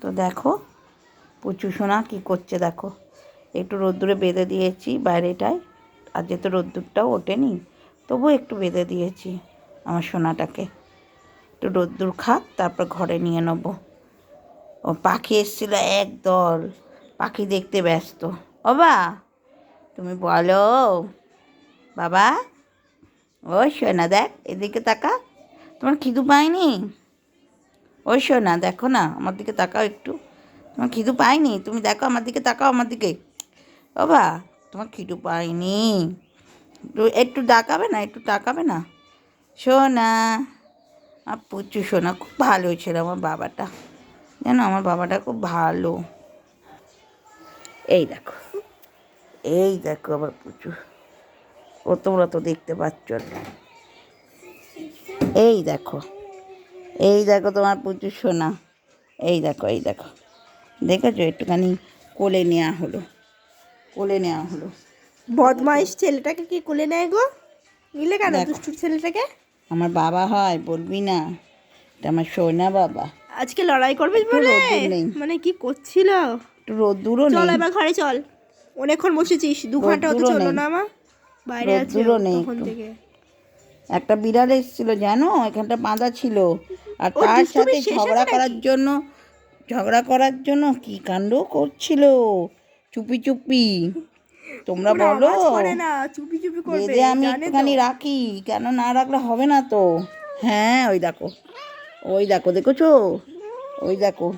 তো দেখো, পুচু সোনা কী করছে দেখো। একটু রোদ্দুরে বেঁধে দিয়েছি বাইরেটায়, আর যেহেতু রোদ্দুরটাও ওঠেনি তবু একটু বেঁধে দিয়েছি আমার সোনাটাকে। একটু রোদ্দুর খাক, তারপর ঘরে নিয়ে নেব। ও পাখি এসেছিল একদল, পাখি দেখতে ব্যস্ত। বাবা তুমি বলো, বাবা। ও সোনা দেখ, এদিকে তাকা। তোমার খিদু পায়নি? ওই সোনা, দেখো না, আমার দিকে তাকাও একটু। তোমার খিদু পায়নি তুমি দেখো আমার দিকে তাকাও আমার দিকে। বাবা তোমার খিদু পায়নি একটু ডাকাবে না, একটু তাকাবে না। সোনা আর পুচু সোনা, খুব ভালো ছিল আমার বাবাটা। জানো, আমার বাবাটা খুব ভালো। এই দেখো এই দেখো আবার পুচু। ও, তোমরা তো দেখতে পাচ্ছ না। এই দেখো এই দেখো তোমার পুচু সোনা। এই দেখো এই দেখো। দেখেছ? একটুখানি কোলে নেওয়া হলো। কোলে নেওয়া হলো। বদমাইশ ছেলেটাকে কি কোলে নেয় গো? নিলে কেন। দুষ্টুর ছেলেটাকে? আমার বাবা হয় বলবি না। এটা আমার সোনা বাবা। আজকে লড়াই করবে বলে। মানে কি করছিল? একটু রোদ্দুরও চল এবার ঘরে চল। অনেকক্ষণ বসেছিস দু ঘণ্টা হতে চলো না মা? বাইরে আছে তখন থেকে। একটা বিড়াল এসেছিল জানো? এখানটা বাঁধা ছিল। আর তার সাথে ঝগড়া করার জন্য ঝগড়া করার জন্য কি কাণ্ড করছিল? চুপি চুপি। তোমরা বলো। আওয়াজ করে না চুপি চুপি করবে আমি একটুখানি রাখি কেন না রাখলে হবে না তো? হ্যাঁ ওই দেখো। ওই দেখো দেখেছ? ওই দেখো।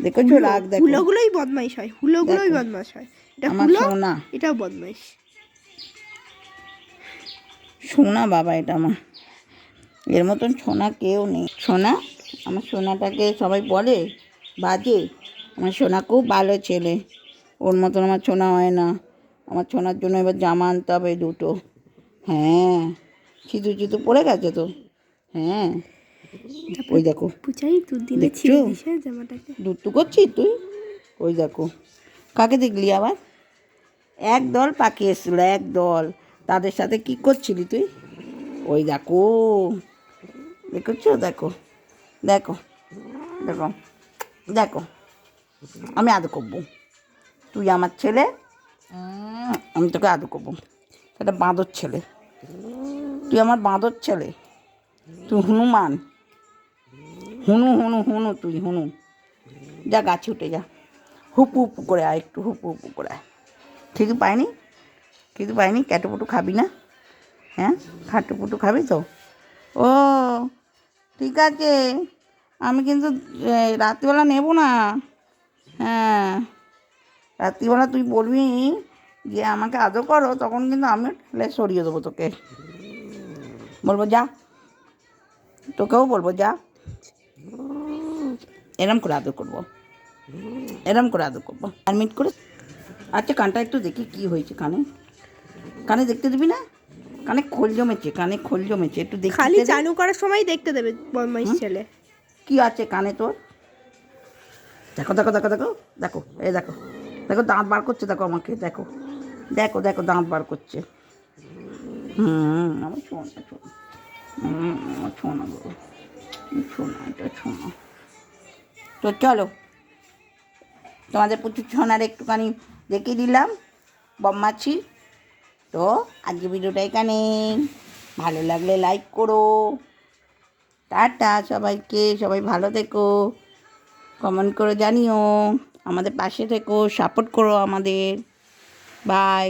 দেখেছ? রাগ দেখো। হুলোগুলোই বদমাইশ হয় হুলোগুলোই। বদমাইশ হয়। এটা হুলো সোনা। এটাও বদমাইশ। সোনা বাবা এটা আমার। এর মতন সোনা কেউ নেই। সোনা? আমার সোনাটাকে সবাই বলে? বাজে? আমার সোনা খুব ভালো ছেলে। ওর মতন আমার সোনা হয় না। আমার সোনার জন্য এবার জামা আনতে হবে দুটো। হ্যাঁ। চিতু চিতু পড়ে গেছে তো? হ্যাঁ। ওই দেখো। পুচাই দুধ দিলে দেখছ? দিছে করছিস তুই? ওই দেখো। কাকে দেখলি আবার? এক দল পাখি এসেছিল এক দল তাদের সাথে কি করছিলি তুই? ওই দেখো। দেখেছ? দেখো। দেখো। দেখো। দেখো। আমি আদর করব। তুই আমার ছেলে। আমি তোকে আদর করব। সেটা বাঁদর ছেলে। তুই আমার বাঁদর ছেলে। তুই হনুমান। হুনু হুনু হুনু তুই হুনু। যা গাছে উঠে যা। হুপু হুপু করে আয় একটু। হুপু হুপু করে আয়। ঠিকই পাইনি? কিছু পাইনি? ক্যাটোপুটু খাবি না? হ্যাঁ? খাটুপুটু খাবি তো? ও ঠিক আছে, আমি কিন্তু রাত্রিবেলা নেব না। হ্যাঁ রাত্রিবেলা তুই বলবি যে আমাকে আদর করো, তখন কিন্তু আমি ঠেলে সরিয়ে দেবো তোকে। বলব, যা। তোকেও বলব, যা। এরম করে আদর করব। এরম করে আদর করব। আর মিট করে আচ্ছা কানটা একটু দেখি কি হয়েছে কানে। কানে দেখতে দিবি না? কানে খোল জমেছে কানে খোল জমেছে একটু দেখি খালি চালু করার সময় দেখতে দেবে বদমাইশ ছেলে। কি আছে কানে তোর? দেখো দেখো দেখো দেখো দেখো এই দেখো দেখো দাঁত বার করছে দেখো আমাকে দেখো দেখো দেখো দাঁত বার করছে। হুম আমার ছোনা ছোনা হুম আমার ছোনা গো ছোনা এটা ছোনা তো চলো তোমাদের প্রচুর সোনার একটুখানি দেখিয়ে দিলাম বম্মাছি তো আজকে ভিডিওটা এখানে ভালো লাগলে লাইক করো। টাটা সবাইকে, সবাই ভালো থেকো। কমেন্ট করে জানিও। আমাদের পাশে থেকো সাপোর্ট করো আমাদের। বাই